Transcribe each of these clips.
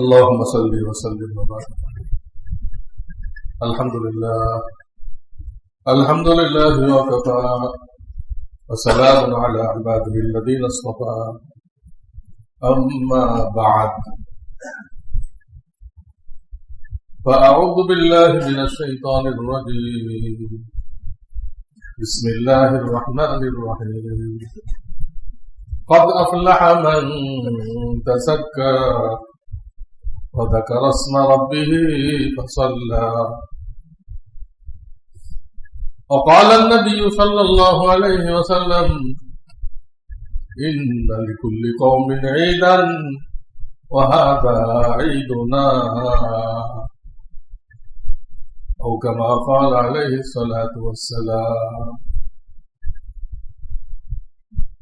اللهم صل وسلم وبارك الحمد لله. الحمد لله وكفى وسلام على عباده الذين اصطفى. أما بعد. فأعوذ بالله من الشيطان الرجيم. بسم الله الرحمن الرحيم. قد أفلح من تزكى. وذكر اسم ربه فصلى. وقال النبي صلى الله عليه وسلم إن لكل قوم عيدا وهذا عيدنا. أو كما قال عليه الصلاة والسلام.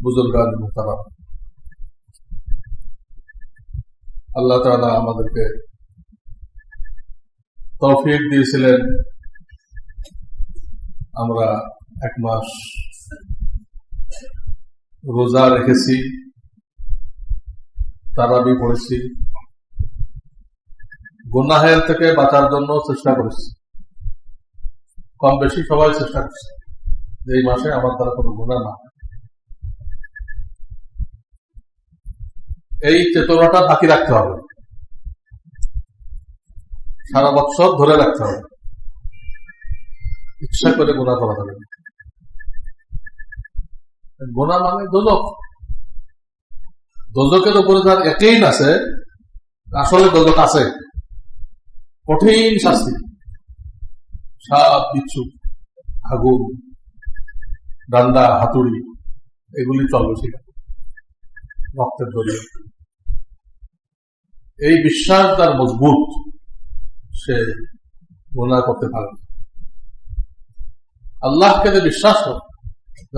بزرگان محترم আল্লাহ তালা আমাদেরকে তৌফিক দিয়েছিলেন। আমরা এক মাস রোজা রেখেছি, তারাবি পড়েছি, গুনাহের থেকে বাঁচার জন্য চেষ্টা করেছি। কম বেশি সবাই চেষ্টা করছে এই মাসে আমার দ্বারা কোনো গুণা না এই চেতনাটা বাকি রাখতে হবে। সারা বছর ধরে রাখতে হবে। ইচ্ছা করে গোনা করা যাবে গোনা মানে দোজক দোজকের উপরে যার একই আছে, আসলে দোজক আছে। কঠিন শাস্তি। সাপ বিচ্ছু আগুন, ডান্ডা, হাতুড়ি, এগুলি চলবে সেখানে। রক্তের দরিয়া এই বিশ্বাস তার মজবুত। সে গোনা করতে পারে আল্লাহকে যে বিশ্বাস করে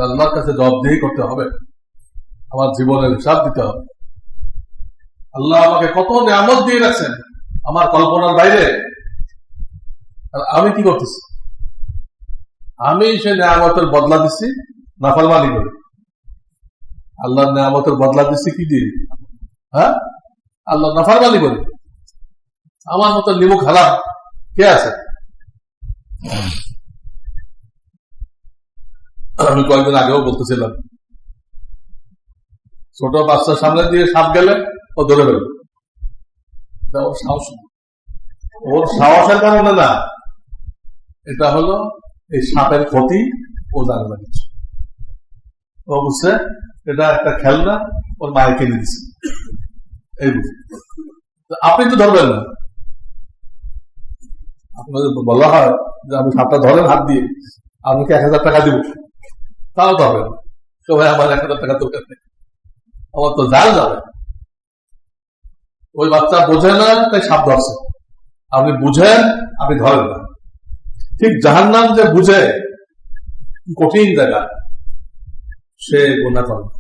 আল্লাহর কাছে জবাবদিহি করতে হবে, আমার জীবনের হিসাব দিতে হবে। আল্লাহ আমাকে কত নিয়ামত দিয়ে রাখছেন আমার কল্পনার বাইরে। আর আমি কি করতেছি? আমি সে নিয়ামতের বদলা দিচ্ছি নাফালমানি করে। আল্লাহর নিয়ামতের বদলা দিচ্ছি কি দিয়ে? হ্যাঁ? আল্লাহ নাফারমানি করে আমার মতো নিমুখ হারাম কে আছে? আমি কয়েকদিন আগেও বলতেছিলাম, ছোট বাচ্চার সামনে দিয়ে সাপ গেলে ও ধরে ফেলবে। ওর সাহস ওর সাহসের কারণে না, এটা হলো এই সাপের ক্ষতি, ও জানে না। কিছু ও বুঝছে এটা একটা খেলনা, ওর মায়ের কিনে দিচ্ছে আপনি তো ধরবেন না। আপনাদের বলা হয় যে আমি সাপটা ধরেন হাত দিয়ে আপনাকে এক হাজার টাকা দিব? তাও তো হবে ভাই আমার এক হাজার টাকা দরকার নেই। আমার তো জাল যাবে। ওই বাচ্চা বোঝে না তাই সাপ ধরছে। আপনি বুঝেন, আপনি ধরেন না। ঠিক জাহার নাম যে বুঝে, কঠিন জায়গা, সে গুণা করবে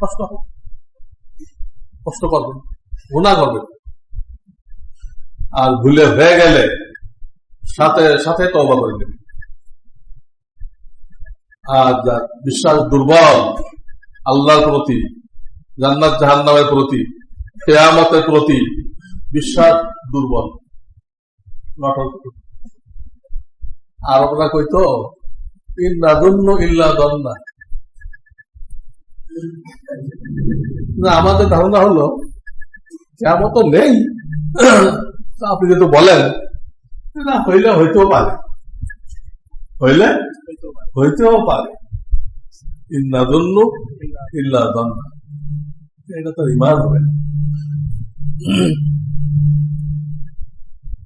কষ্ট কষ্ট করবে গুণা করবে আর ভুলে হয়ে গেলে সাথে সাথে তবা করে নেবে আর যার বিশ্বাস দুর্বল, আল্লাহর প্রতি, জান্নাত জাহান্নামের প্রতি, কেয়ামতের প্রতি বিশ্বাস দুর্বল। আরবরা কইতো ইন্নাদুন্ন ইল্লা দন্না। আমাদের ধারণা হলো কেমন তো নেই আপনি যেহেতু বলেন না, হইলে হইতেও পারে। হইলে হইতেও পারে।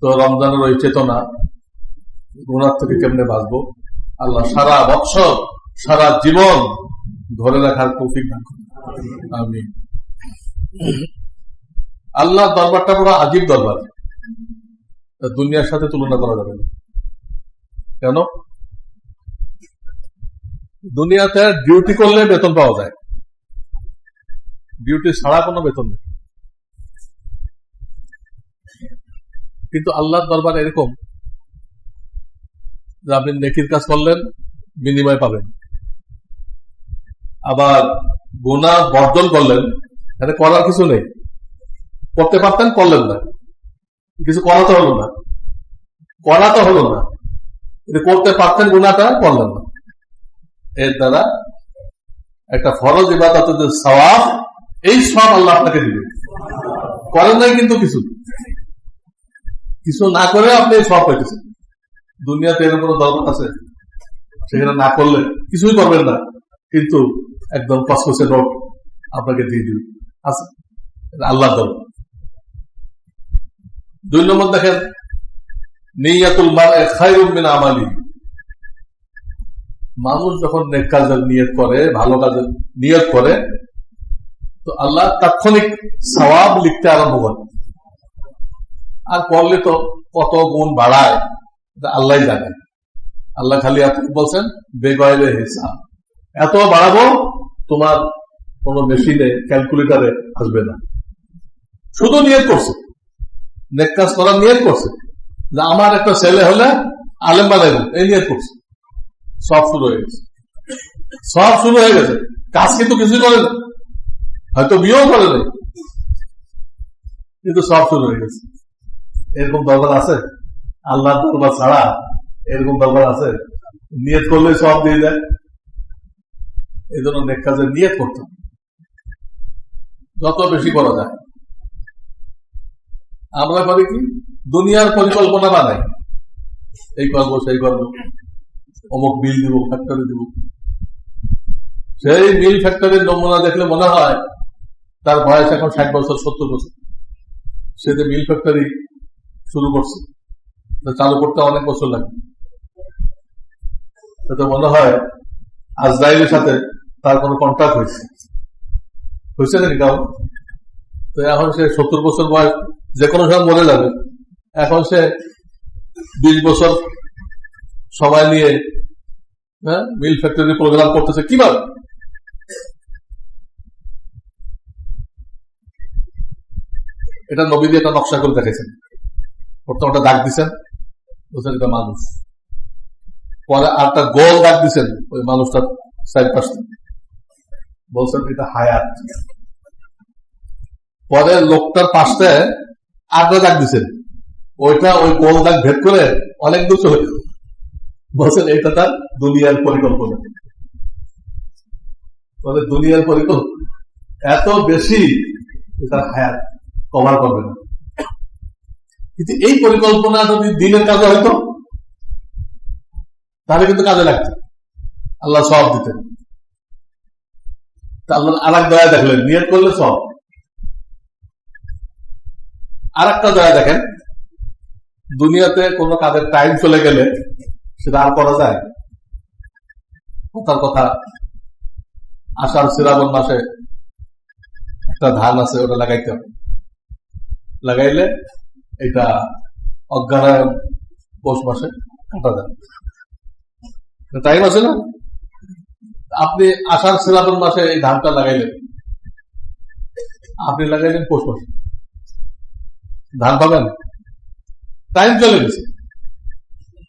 তো রমজানের ওই চেতনা গুণার থেকে কেমনে বাঁচবো? আল্লাহ সারা বৎসর, সারা জীবন ধরে রাখার তৌফিক দান করুন। আমি আল্লাহ দরবারটা বড় আজীব দরবার। দুনিয়ার সাথে তুলনা করা যাবে না। কেন? দুনিয়াতে ডিউটি করলে বেতন পাওয়া যায়। ডিউটি ছাড়া কোনো বেতন নেই। কিন্তু আল্লাহর দরবার এরকম যে আপনি নেকির কাজ করলেন, বিনিময় পাবেন। আবার গোনা বর্জন করলেন, এতে করার কিছু নেই। করতে পারতেন, করলেন না। কিছু করা তো হলো না। করা তো হলো না। করতে পারতেন গুণাটা করলেন না। এর দ্বারা একটা ফরজ ইবাদত যে সওয়াব, এই সব আল্লাহ আপনাকে দিবে। করেন নাই কিন্তু কিছু। কিছু না করে আপনি সব পাইতেছেন। দুনিয়াতে এরকম কোনো দরকার আছে? সেখানে না করলে কিছুই করবেন না। কিন্তু একদম কসকসে নোট আপনাকে দিয়ে দিবে। আছে আল্লাহ দল। দুই নম্বর দেখেন, নিয়াতুল খাইরুমিন আমালি। মানুষ যখন নেক কাজের নিয়ত করে, ভালো কাজের নিয়ত করে, তো আল্লাহ তাৎক্ষণিক সওয়াব লিখতে আরম্ভ করে। আর করলে তো কত গুণ বাড়ায় আল্লাহ জানেন আল্লাহ খালি আপনি বলছেন বেগয়েলে হিসাব। এত বাড়াবো, তোমার কোন মেশিনে ক্যালকুলেটারে আসবে না। শুধু নিয়ত করছে। নেক কাজ করার নিয়ত করছে। যে আমার একটা ছেলে হলে আলেম বানাইব, এই নিয়ত করছে। সব শুরু হয়ে গেছে। সব শুরু হয়ে গেছে। কাজ কিন্তু কিছুই করে না। হয়তো বিয়েও করে নাই। কিন্তু সব শুরু হয়ে গেছে। এরকম দরবার আছে? আল্লাহ দরবার ছাড়া এরকম দরবার আছে? নিয়ত করলে সব দিয়ে দেয়। এই জন্য নেক কাজে নিয়ত করতে যত বেশি করা যায়। আমরা করি কি? দুনিয়ার পরিকল্পনা বানাই। এই করব, সেই করব। অমুক বিল দিব ফ্যাক্টরি দিব। সেই মিল ফ্যাক্টরির নমুনা দেখলে মনে হয় তার বয়স এখন ষাট বছর, সত্তর বছর। সে যে মিল ফ্যাক্টরি শুরু করছে চালু করতে অনেক বছর লাগে মনে হয় আজরাইলের সাথে তার কোনো কন্ট্যাক্ট হয়েছে হয়েছে নাকি কাউ তো এখন সে সত্তর বছর বয়স যে কোনো সময় মরে যাবে। এখন সে বিশ বছর সময় নিয়ে হ্যাঁ মিল ফ্যাক্টরি প্রোগ্রাম করতেছে, কীভাবে? এটা নবী দিয়ে একটা নকশা করে দেখেছেন। প্রথম ওটা দাগ দিচ্ছেন বলছেন এটা মানুষ। পরে আরটা গোল দাগ দিচ্ছেন ওই মানুষটার সাইড পাশে বলছেন এটা হায়াত। পরে লোকটার পাশে আরটা দাগ দিচ্ছেন ওইটা ওই গোল দাগ ভেদ করে অনেক দূর চলে বলছেন এটা তার দুনিয়ার পরিকল্পনা। মানে দুনিয়ার পরিকল্পনা? এত বেশি তার হায়াত কভার করবে না। কিন্তু এই পরিকল্পনা যদি দিনের কাজে হয়তো তাহলে কিন্তু কাজে লাগছে আল্লাহ সব দিতেন। দেখলেন, নিয়ত করলে সব। আর একটা দয়া দেখেন, দুনিয়াতে কোন কাজের টাইম চলে গেলে সেটা আর করা যায়? কথার কথা, আষাঢ় শ্রাবণ মাসে একটা ধান আছে, ওটা লাগাইতে হবে। লাগাইলে এটা অজ্ঞানায়ন পৌষ মাসে কাটা যায়। টাইম আছে না? আপনি আষাঢ় শ্রাবণ মাসে এই ধানটা লাগাইলেন। আপনি লাগাইলেন পৌষ মাসে। ধান পাবেন? টাইম চলে গেছে।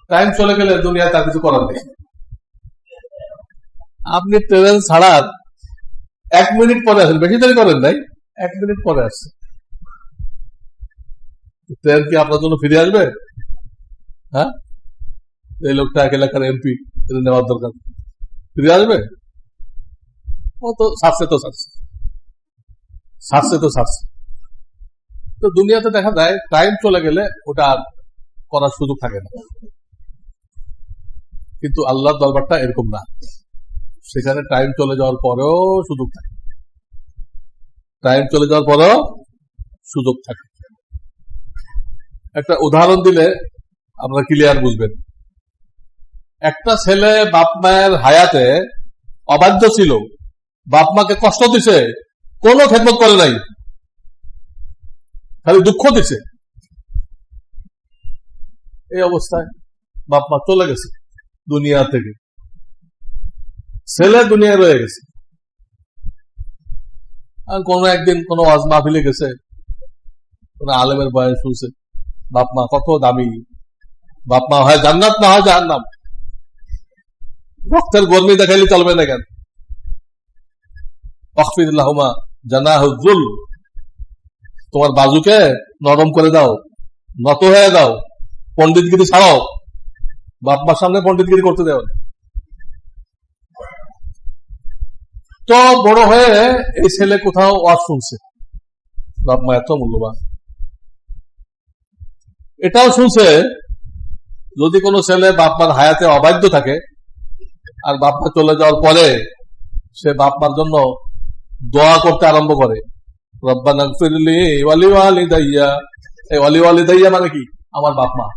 টাইম চলে গেলে দুনিয়া তার কিছু করার নেই। আপনি ট্রেন ছাড়ার এক মিনিট পরে আসেন। বেশি দেরি করেন নাই, এক মিনিট পরে আসছে ট্রেন কি আপনার জন্য ফিরে আসবে? হ্যাঁ? এই লোকটা এক এলাকার এমপি নেওয়ার দরকার। ফিরে আসবে? ও তো সারছে তো সারছে সারছে তো সারছে তো দুনিয়াতে দেখা যায় টাইম চলে গেলে ওটা আর করার সুযোগ থাকে না। কিন্তু আল্লাহর দরবারটা এরকম না। সেখানে টাইম চলে যাওয়ার পরেও সুযোগ থাকে। টাইম চলে যাওয়ার পরেও সুযোগ থাকে। একটা উদাহরণ দিলে আপনারা ক্লিয়ার বুঝবেন। একটা ছেলে বাপ মায়ের হায়াতে অবাধ্য ছিল। বাপ মাকে কষ্ট দিছে, কোনো খেদমত করে নাই। খালি দুঃখ দিছে। এই অবস্থায় বাপ মা চলে গেছে দুনিয়া থেকে। ছেলে দুনিয়ায় রয়ে গেছে। আর কোন একদিন কোন ওয়াজ মাহফিলে গেছে, কোন আলেমের বয়স শুনছে, বাপ মা কত দামি। বাপ মা হয় জান্নাত, না হয় জাহান্নাম। রক্তের গর্মি দেখাইলে চলবে না কেন? তোমার বাজুকে নরম করে দাও, নত হয়ে দাও পন্ডিতগিরি ছাড়াও। বাপমার সামনে পন্ডিতগিরি করতে দেওয়া তো বড় হয়ে এই ছেলে কোথাও ওয়াজ শুনছে। বাপ মা এত মূল্যবান। এটাও শুনছে, যদি কোনো ছেলে বাপ মার হায়াতে অবাধ্য থাকে, আর বাপ মা চলে যাওয়ার পরে সে বাপ মার জন্য দোয়া করতে আরম্ভ করে। রব্বানা মানে কি? আমার বাপ মা।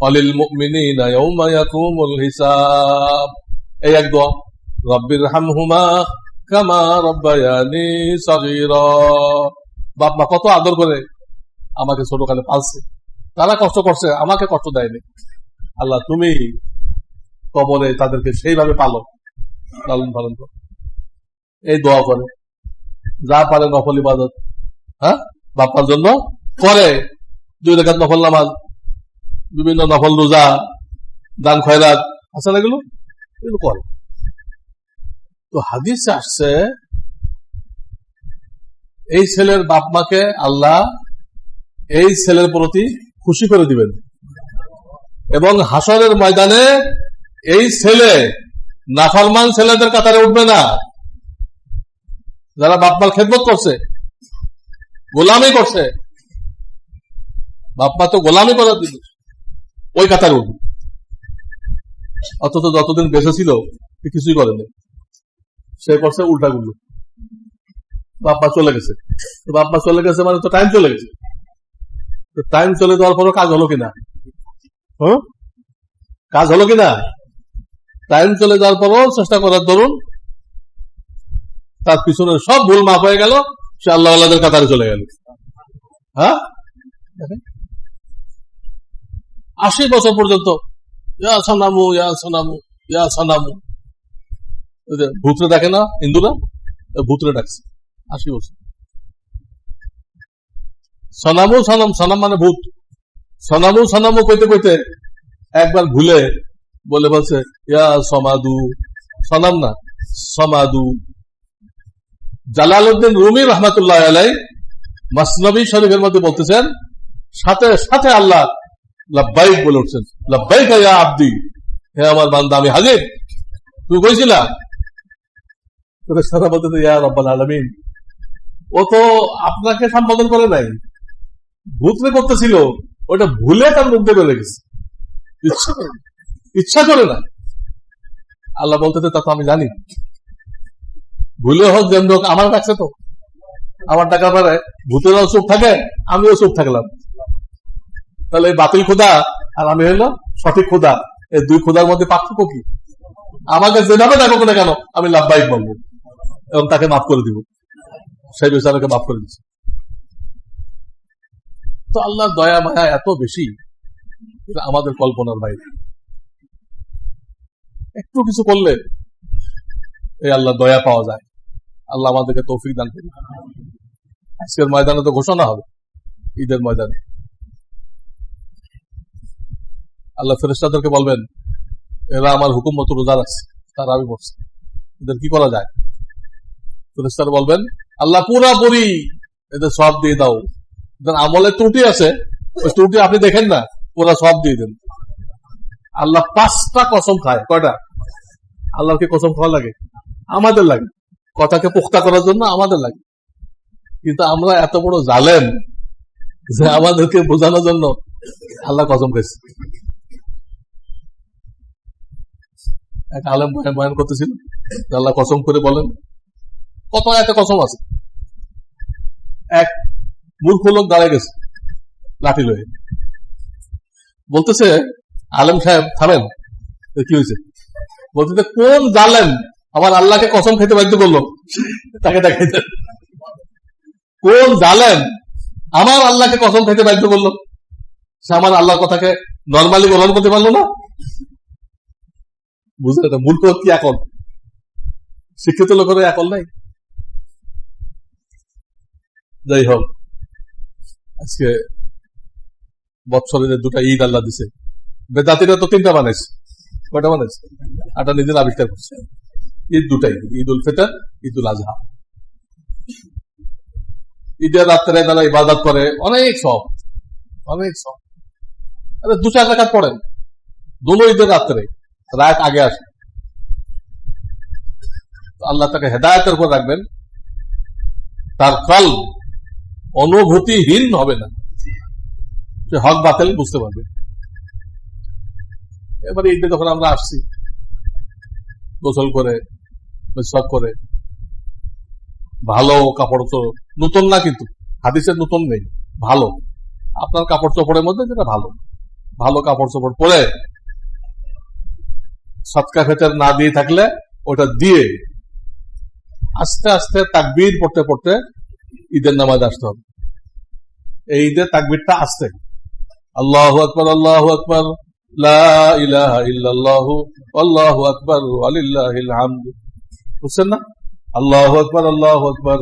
অলিল হিসাব। এই এক দোয়া। রব্বির হামহুমা কত আদর করে আমাকে ছোট ছোটকালে পালছে। তারা কষ্ট করছে, আমাকে কষ্ট দেয়নি। আল্লাহ তুমি কবরে তাদেরকে সেইভাবে পালো। লালন পালন করো। এই দোয়া করে। যা পারে নফল ইবাদত। হ্যাঁ? বাপ্পার জন্য করে। দুই রেখাত নফল নামাজ, বিভিন্ন নফল রোজা, দান খয়রাত, আছে না এগুলো? এগুলো করে। তো হাদিস আসছে, এই ছেলের বাপ মাকে আল্লাহ এই ছেলের প্রতি খুশি করে দিবেন। এবং হাসরের ময়দানে এই ছেলে নাফারমান ছেলেদের কাতারে উঠবে না। যারা বাপমার খেদমত করছে, গোলামি করছে, বাপমা তো গোলামি করার দিন ওই কাতারে উঠবে অথচ যতদিন বেঁচে ছিল কিছুই করেনি। সে করছে উল্টা গুলো বাপমা চলে গেছে। তো বাপমা চলে গেছে মানে তো টাইম চলে গেছে। তো টাইম চলে যাওয়ার পরও কাজ হলো কিনা? হ্যাঁ? কাজ হলো কিনা? টাইম চলে যাওয়ার পরও চেষ্টা করার ধরুন তার পিছনে সব ভুল মাফ হয়ে গেল, সে আল্লাহ আল্লাহদের কাতারে চলে গেল। হ্যাঁ? আশি বছর পর্যন্ত, ইয়া সোনামু ইয়া সোনামু ইয়া সোনামু। ভূতরে দেখে না হিন্দুরা? ভূতরে ডাকছে। আশি বছর। সনামু, সনাম সনাম মানে ভূত। সনামু সনামু কইতে কইতে একবার ভুলে বলে বলছে, ইয়া সমাদু। সনাম না, সমাদু। জালালউদ্দিন রুমি রহমতুল্লাহ আলাই মাসনবী শরীফের মধ্যে বলতেছেন, সাথে সাথে আল্লাহ লাব্বাইক বলে উঠছেন। লাব্বাইক ইয়া আব্দি, হে আমার বান্দা, আমি হাজির। তুই কইছিলা? আল্লাহ বলতে তা তো আমি জানি। ভুলে হোক যেমন হোক, আমার কাছে তো। আমার টাকা পারে ভূতেরাও চুপ থাকে, আমিও চুপ থাকলাম। তাহলে বাতিল খোদা আর আমি হইল সঠিক খোদা। এই দুই খোদার মধ্যে পার্থক্য কি? আমাকে যেভাবে দেখো না কেন, আমি লাভবাহিক বলব। এবং তাকে মাফ করে দিব। সেই বিচারকে মাফ করে দিচ্ছে তো আল্লাহর দয়া, মায়া এত বেশি আমাদের কল্পনার বাইরে। একটু কিছু করলে এই আল্লাহ দয়া পাওয়া যায়। আল্লাহ আমাদেরকে তৌফিক দান করি আজকের ময়দানে তো ঘোষণা হবে, ঈদের ময়দানে। আল্লাহ ফেরেস্তাদেরকে বলবেন, এরা আমার হুকুম মতো রোজা রাখছে, তারা আমি বসছে এদের কি করা যায়? ফেরেস্তারা বলবেন, আল্লাহ পুরাপুরি এদের সব দিয়ে দাও। এদের আমলে ত্রুটি আছে, ওই ত্রুটি আপনি দেখেন না, পুরা সব দিয়ে দেন। আল্লাহ পাঁচটা কসম খায়। কয়টা? আল্লাহকে কসম খাওয়া লাগে? আমাদের লাগে। কথাকে পোক্তা করার জন্য আমাদের লাগে। কিন্তু আমরা এত বড় জালেন যে আমাদেরকে বোঝানোর জন্য আল্লাহ কসম খাইছে এক আলেম বয়ান করতেছিল আল্লাহ কসম করে বলেন, কত এত কসম আছে? এক মূর্খ লোক দাঁড়ায় গেছে, লাঠি লয়ে। বলতেছে, আলম সাহেব, থামেন। কি হয়েছে? বলতেছে, কোন জালেম আমার আল্লাহকে কসম খেতে বাধ্য করল। তাকে দেখাইতে। কোন জালেম আমার আল্লাহকে কসম খেতে বাধ্য করল? সে আমার আল্লাহর কথাকে নর্মালি গ্রহণ করতে পারল না। বুঝলে এটা মূর্খ কি এখন শিক্ষিত লোকের এখন নাই। যাই হোক, আজকে বৎসরের দুটা ঈদ আল্লাহ দিছে। বেদাতিরা তো তিনটা বানাইছে। কয়টা বানাইছে? আটা নিজের আবিষ্কার করছে। ঈদ দুটাই, ঈদ উল ফিতর, ঈদ উল আজহা ঈদের রাত্রে তারা ইবাদত করে, অনেক সব অনেক সব। আরে দু চার রাখাত পড়েন। দুলো ঈদের রাত্রে, রাত আগে আসে আল্লাহ তাকে হেদায়তের উপর রাখবেন। তার কাল অনুভূতিহীন হবে না। সে হক বাতিল বুঝতে পারবে। এবারে ঈদে যখন আমরা আসছি, গোসল করে মেসওয়াক করে। ভালো কাপড় তো নতুন না কিন্তু, হাদিসের নতুন নেই, ভালো। আপনার কাপড় চোপড়ের মধ্যে যেটা ভালো। ভালো কাপড় চোপড় পরে সৎকা ফেচার না দিয়ে থাকলে ওটা দিয়ে আস্তে আস্তে তাকবীর পড়তে পড়তে ঈদের নামাজ আসতে হবে। এই ঈদের তাকবিরটা আসতে আল্লাহ আকবর আল্লাহ আকবর, লা ইলাহা ইল্লাল্লাহু, আল্লাহু আকবর আলিল্লাহিল হামদ। বুঝছেন না? আল্লাহ আকবর আল্লাহ আকবর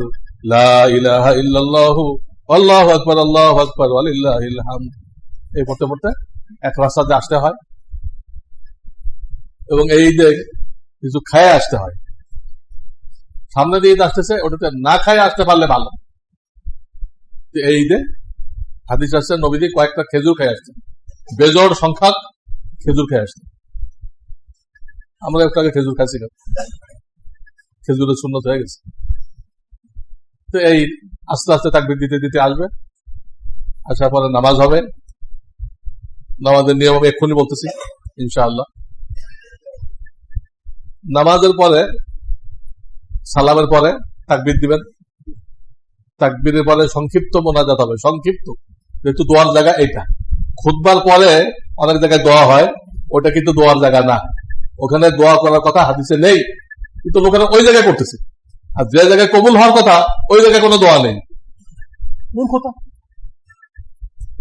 আল্লাহু আকবর আল্লাহু আকবর এই পড়তে পড়তে এক রাস্তাতে আসতে হয়। এবং এই ঈদে কিছু খায় আসতে হয়। সামনে দিয়ে আসতেছে, ওটাতে না খায় আসতে পারলে ভালো। এই ঈদে হাদিস আসছে নবীদি কয়েকটা খেজুর খাই আসছে বেজোর সংখ্যক খেজুর খেয়ে আসছে আমরা একটু আগে খেজুর খাইছি না খেজুরের শূন্য হয়ে গেছে। তো এই আস্তে আস্তে তাকবির দিতে দিতে আসবে। আসার পরে নামাজ হবে। নামাজের নিয়ম আমি এক্ষুনি বলতেছি, ইনশাআল্লাহ। নামাজের পরে, সালামের পরে তাকবির দিবেন। তাকবিরের পরে সংক্ষিপ্ত মোনাজাত হবে। সংক্ষিপ্ত। যেহেতু দোয়ার জায়গা এইটা। খুদবার পরে অনেক জায়গায় দোয়া হয়, ওটা কিন্তু দোয়ার জায়গা না। ওখানে দোয়া করার কথা হাদিসে নেই। কিন্তু লোকেরা ওই জায়গায় করতেছে। আর যে জায়গায় কবুল হওয়ার কথা, ওই জায়গায় কোনো দোয়া নেই। কথা।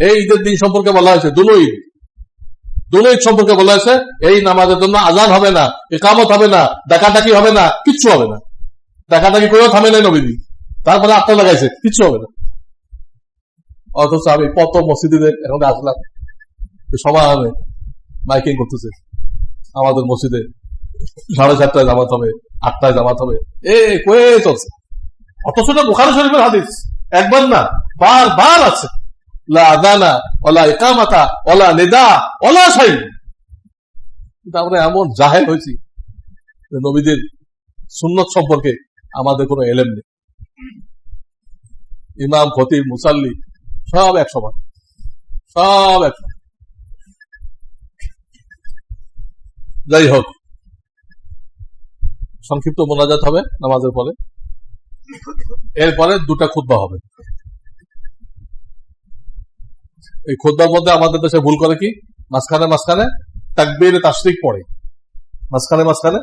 এই ঈদের দিন সম্পর্কে বলা হয়েছে দুলো ঈদ। দুলো ঈদ সম্পর্কে বলা হয়েছে, এই নামাজের জন্য আজান হবে না, একামত হবে না, ডাকাডাকি হবে না, কিচ্ছু হবে না। ডাকাডাকি করেও থামে নাই নবীদি তারপরে আত্মা লাগাইছে, কিচ্ছু হবে না। অথচ আমি কত মসজিদে এখন আসলাম সবাই মাইকিং করতেছে। আমাদের মসজিদে সাড়ে চারটায় জামাত হবে। আটটায় জামাত হবে। এ কয়ে চলছে? অথচ এটা শরীফের হাদিস। একবার না, বার বার আছে। নবীদের সুন্নত সম্পর্কে আমাদের কোনো নেই। ইমাম, খতিব, মুসাল্লি সব সব এক। যাই হোক সংক্ষিপ্ত মোনাজাত হবে নামাজের পরে এরপরে দুটা খুদ্া হবে। এই খুদ্বার মধ্যে আমাদের দেশে ভুল করে কি? মাঝখানে মাঝখানে তাকবীর তাশরিক পড়ে। মাঝখানে মাঝখানে?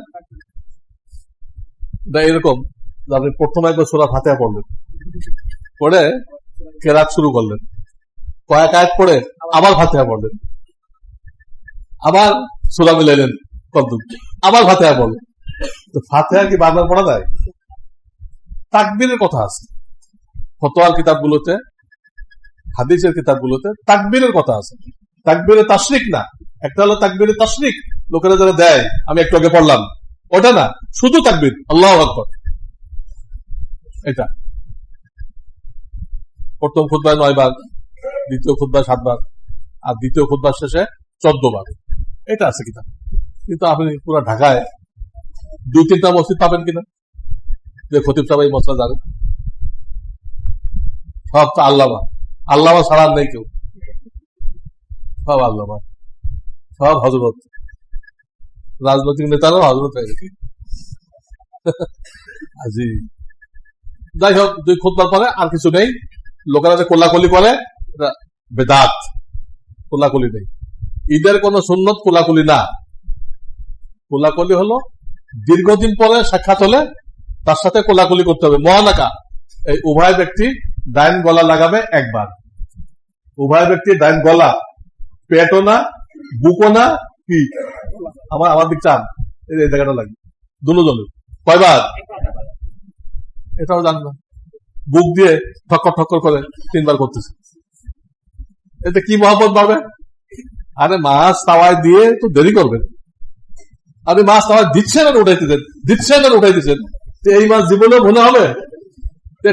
এরকম। আপনি প্রথমে একবার সোরা ফাতেহা পড়লেন। পড়ে কেরাত শুরু করলেন। কয়েক আয়াত পড়ে আবার ফাতেহা পড়লেন। আবার সোরা মিলাইলেন কদ্দুর আবার ফাতেহা পড়লেন। তো ফাতেহা কি বারবার পড়া যায়? তাকবীরের কথা আছে। ফতোয়ার কিতাবগুলোতে, হাদিসের কিতাবগুলোতে তাকবীরের কথা আছে। তাকবীরের তাশরিক না, একটা হলো তাকবীরের তাশরিক, লোকেরা যারা দেয়, আমি একটু আগে পড়লাম। ওটা না, শুধু তাকবীর, আল্লাহ আকবর। এটা। প্রথম খুদ্ায় নয় বার, দ্বিতীয় খুদ্ায় সাতবার আর দ্বিতীয় খুদ্বার শেষে চোদ্দ বার। এটা আছে কিতাব। কিন্তু আপনি পুরো ঢাকায় দুই তিনটা মসজিদ পাবেন কিনা? যে খতিব সাহেব এই মশলা জানেন। সব তো আল্লামা। আল্লামা ছাড়ার নেই কেউ। সব আল্লামা। সব হজরত। রাজনৈতিক নেতারাও হজরত হয়ে গেছে। আজি। যাই হোক, দুই খুদবার পরে আর কিছু নেই। লোকেরা যে কোলাকুলি করে বেদাত। কোলাকুলি নেই। ঈদের কোন সুন্নত কোলাকুলি না। কোলাকুলি হলো দীর্ঘদিন পরে সাক্ষাৎ হলে তার সাথে কোলাকুলি করতে হবে। মহানাকা এই উভয় ব্যক্তি ডাইন গলা লাগাবে একবার। উভয় ব্যক্তি ডাইন গলা, পেটও না, বুকও না, কি? আমার আমার দিক চান এই জায়গাটা লাগবে দুলো দলে কয়বার? এটাও জান না। বুক দিয়ে ঠক্কর ঠক্কর করে তিনবার করতেছে। এতে কি মহব্বত পাবে? আরে মাছ তাওয়ায় দিয়ে তো দেরি করবেন আপনি মাছ তাওয়ায় দিচ্ছেন আর উঠাইতেছেন দিচ্ছেন আর উঠাইতেছেন। এই মাছ জীবনেও মনে হবে?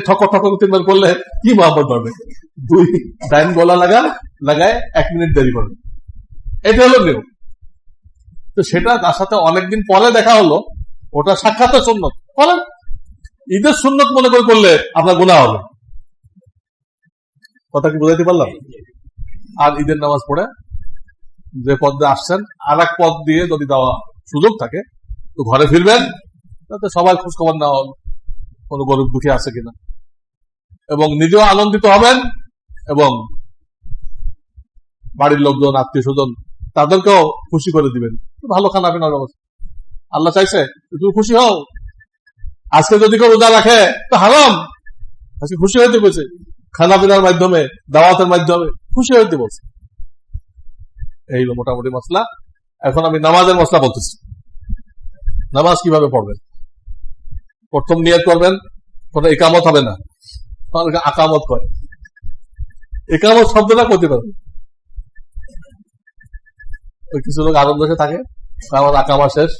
ঠকর ঠকর তিনবার করলে কি মহাব্বত পাবে দুই টাইম গলা লাগা, লাগায় এক মিনিট দেরি করবে এটা হলো নিয়ম। তো সেটা তার সাথে অনেকদিন পরে দেখা হলো, ওটা সাক্ষাৎ সুন্নত। বলেন, ঈদের সুন্নত মনে করে করলে আপনার গুণা হবে। কথা কি বুঝাইতে পারলাম? আর ঈদের নামাজ পড়ে যে পদ দিয়ে আসছেন আর এক পদ দিয়ে যদি দেওয়া সুযোগ থাকে, তো ঘরে ফিরবেন, তাতে সবাই খোঁজ খবর নেওয়া হবে, কোনো গরিব দুঃখী আছে কিনা। এবং নিজেও আনন্দিত হবেন, এবং বাড়ির লোকজন আত্মীয় স্বজন তাদেরকেও খুশি করে দিবেন। ভালো খানা পিনার ব্যবস্থা। আল্লাহ চাইছে, তুমি খুশি হও। আজকে যদি কেউ রোজা রাখে, তো হারাম। আজকে খুশি হইতে বলছে খানা পিনার মাধ্যমে, দাওয়াতের মাধ্যমে খুশি হইতে বলছে। এই হলো মোটামুটি মশলা এখন আমি নামাজের মশলা বলতেছি। নামাজ কীভাবে পড়বেন? প্রথম নিয়ত করবেন, কোনো একামত হবে না। আকামত করে। একামত শব্দটা করতে পারবে ওই কিছু লোক আনন্দ দেশে থাকে আমার আকামা শেষ।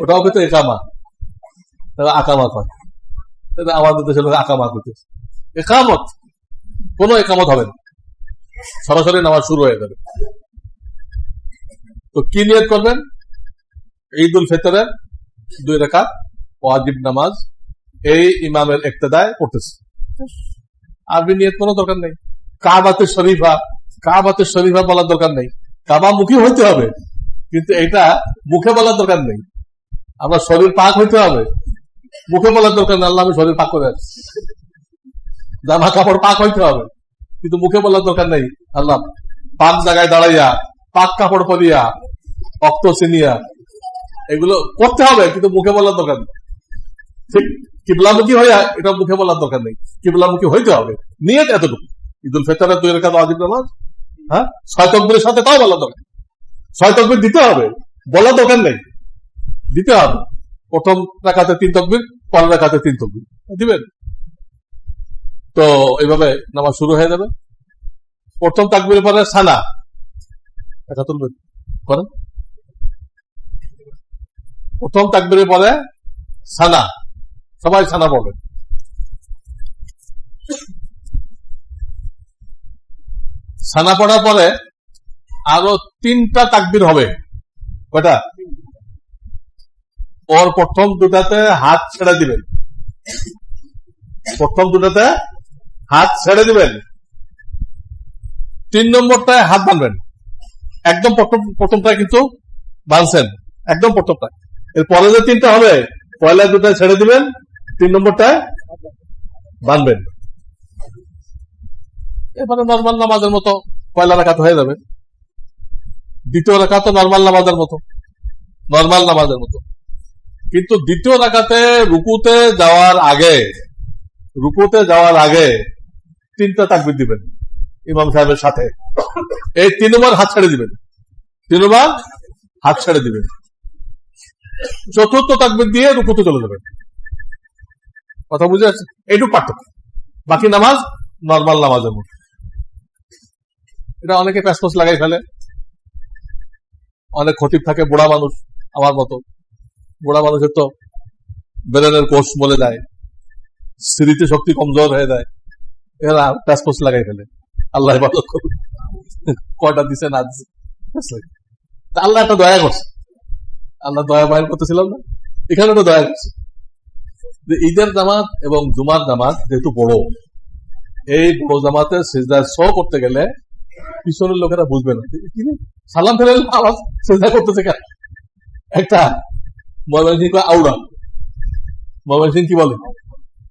ওটাও কিন্তু একামা। তারা আকামা তাহলে আমাদের দেশের লোক আকামা করতে একামত, কোনো একামত হবে না। সরাসরি নামাজ শুরু হয়ে যাবে। তো কি নিয়ত করবেন? ঈদ উল ফিতরের দুই রেখা ওয়াজিব নামাজ, এই ইমামের একতেদায় পড়তেছে। আরবি নিয়ত কোনো দরকার নেই। কাবাতে শরীফা কাবাতে শরীফা বলার দরকার নেই। কাবা মুখী হইতে হবে, কিন্তু এটা মুখে বলার দরকার নেই। আমরা শরীর পাক হইতে হবে, মুখে বলার দরকার নেই। আল্লাহ আমি শরীর পাক করে আছি। জামা কাপড় পাক হইতে হবে, কিন্তু মুখে বলার দরকার নেই। আল্লাহ পাক জায়গায় দাঁড়াইয়া পাক কাপড় পরিয়া, অক্ত চিনিয়া, এগুলো করতে হবে, কিন্তু মুখে বলার দরকার নেই। ঠিক কিবলামুখী হইয়া এটা মুখে বলার দরকার নেই। কিবলামুখী হইতে হবে। নিয়ে এতটুকু। ঈদুল ফেতরের দুই রেখা আজিব নামাজ। হ্যাঁ? ছয় তকবিরের সাথে তাও বলা দরকার ছয় তকবির দিতে হবে। বলা দরকার নেই। দিতে হবে। প্রথম রাখাতে তিন তকবির, পরের রাখাতে তিন তকবির। দিবেন? তো এইভাবে নামাজ শুরু হয়ে যাবে। প্রথম তাকবির পরে সানা। একা তুলবেন করেন প্রথম তাকবিরের পরে সানা। সবাই সানা পড়বে সানা পড়ার পরে আরও তিনটা তাকবির হবে। কয়টা? ওর প্রথম দুটাতে হাত ছেড়ে দিবেন। প্রথম দুটাতে হাত ছেড়ে দিবেন। তিন নম্বরটায় হাত বাঁধবেন একদম প্রথম প্রথমটায় কিন্তু বাঁধছেন একদম প্রথমটায় এর পরে যে তিনটা হবে, পয়লা দুটায় ছেড়ে দিবেন, তিন নম্বরটা বাঁধবেন এবারে নর্মাল নামাজের মতো পয়লা রাখাত হয়ে যাবে। দ্বিতীয় রাখাত নর্মাল নামাজের মতো। নর্মাল নামাজের মতো। কিন্তু দ্বিতীয় রাখাতে রুকুতে যাওয়ার আগে, রুকুতে যাওয়ার আগে তিনটা তাকবির দিবেন। ইমাম সাহেবের সাথে। এই তিনবার হাত ছেড়ে দিবেন। তিনবার হাত ছেড়ে দিবেন। চতুর্থ তাকবির দিয়ে রুকুতে চলে যাবেন। কথা বুঝে যাচ্ছে এইটুকু পার্থক্য। বাকি নামাজ নর্মাল নামাজের মতো এটা অনেকে প্যাসপোস লাগাই ফেলে। অনেক খতিব থাকে, বুড়া মানুষ আমার মতো। বুড়া মানুষের তো বেরেনের কোষ বলে যায়। স্মৃতি শক্তি কমজোর হয়ে যায়। এরা প্যাসপোস লাগাই ফেলে। আল্লাহ ইবাদত করুন কয়টা দিছে, না দিছে? তা আল্লাহ একটা দয়া করছে। আল্লাহ দয়া বাইর করতেছিলাম না। এখানে তো দয়া করছে। যে ঈদের জামাত এবং জুমার জামাত যেহেতু বড়, এই বড় জামাতে সেজদার শ করতে গেলে পিছনের লোকেরা বুঝবে না। সালাম ফেলে আওয়াজ। সেজদা করতেছে কেন? একটা ময়মনসিং কয় আউড়া ময়মনসিং কি বলে?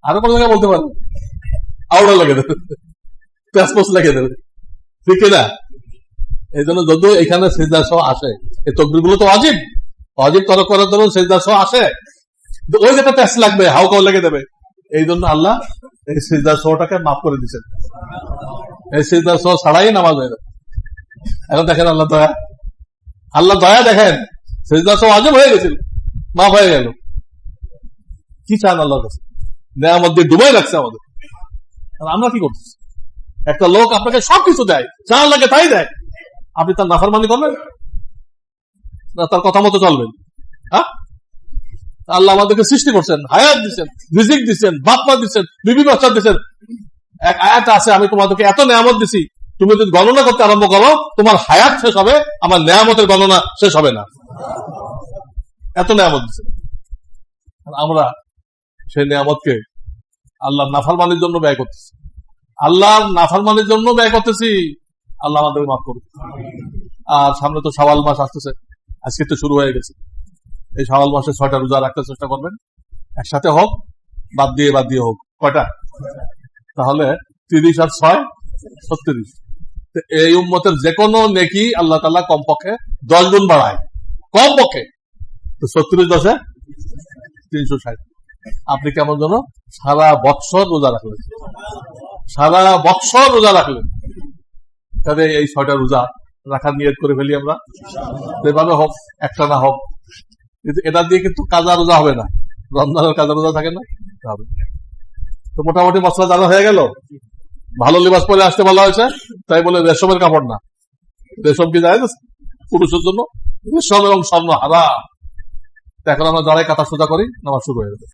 আরও কোনো জায়গায় বলতে পারে? আউড়া লেগে। প্যাসপোস লেগে দেবে ঠিক না? এই জন্য যদিও এখানে সেজদা সহ আসে, এই তকবিরগুলো তো অজিব অজিব তরক করার জন্য সেজদা সহ আসে। ওই যেটা প্যাস লাগবে হাউকাও লেগে দেবে এই জন্য আল্লাহ এই সেজদা সহটাকে মাফ করে দিচ্ছেন এই সেজদা সহ ছাড়াই নামাজ হয়ে যাবে। এখন দেখেন আল্লাহ দয়া। আল্লাহ দয়া দেখেন, সেজদা সহ অজব হয়ে গেছিল, মাফ হয়ে গেল। কি চান আল্লাহর কাছে? নেয়ামত দিয়ে ডুবাই রাখছে আমাদের। আমরা কি করছি একটা লোক আপনাকে সবকিছু দেয় যা লাগে তাই দেয়। আপনি তার নাফারমানি করবেন? না, তার কথা মতো চলবেন। হ্যাঁ? আল্লাহ আমাদেরকে সৃষ্টি করছেন, হায়াত দিচ্ছেন, রিজিক দিচ্ছেন, বাপমা দিচ্ছেন, বিবি বাচ্চা দিচ্ছেন। এক আয়াত আছে, আমি তোমাদেরকে এত নিয়ামত দিছি, তুমি যদি গণনা করতে আরম্ভ করো, তোমার হায়াত শেষ হবে, আমার নিয়ামতের গণনা শেষ হবে না। এত নিয়ামত দিচ্ছে আমরা সেই নিয়ামতকে আল্লাহ নাফারমানির জন্য ব্যয় করতেছি। আল্লাহর নাফারমানির জন্য ব্যয় করতেছি। আল্লাহ আমাদের মাফ করুন আর সামনে তো সওয়াল মাস আসতেছে। আজকে তো শুরু হয়ে গেছে। এই সওয়াল মাসে ছয়টা রোজা রাখতে চেষ্টা করবেন। একসাথে হোক, বাদ দিয়ে বাদ দিয়ে হোক। কয়টা? তাহলে তিরিশ আর ছয়, ছত্রিশ। এই উম্মতের যে কোনো নেকি আল্লাহ তালা কমপক্ষে দশ গুণ বাড়ায়। কম পক্ষে তো ছত্রিশ দশে তিনশো ষাট। আপনি কেমন যেন সারা বৎসর রোজা রাখলেন। সারা বৎসর রোজা রাখলেন। তাহলে এই ছয়টা রোজা রাখার নিয়ত করে ফেলি আমরা। যেভাবে হোক, একটা না হোক। কিন্তু এটা দিয়ে কিন্তু কাজা রোজা হবে না। রমজানের কাজা রোজা থাকে না হবে। তো মোটামুটি মশলা জানা হয়ে গেল? ভালো লিবাস পরে আসতে বলা হয়েছে? তাই বলে রেশমের কাপড় না। রেশম কি যায় পুরুষের জন্য। রেশম এবং স্বর্ণ হারা। এখন আমরা যারাই কাতা সোজা করি, নামাজ শুরু হয়ে যাবে।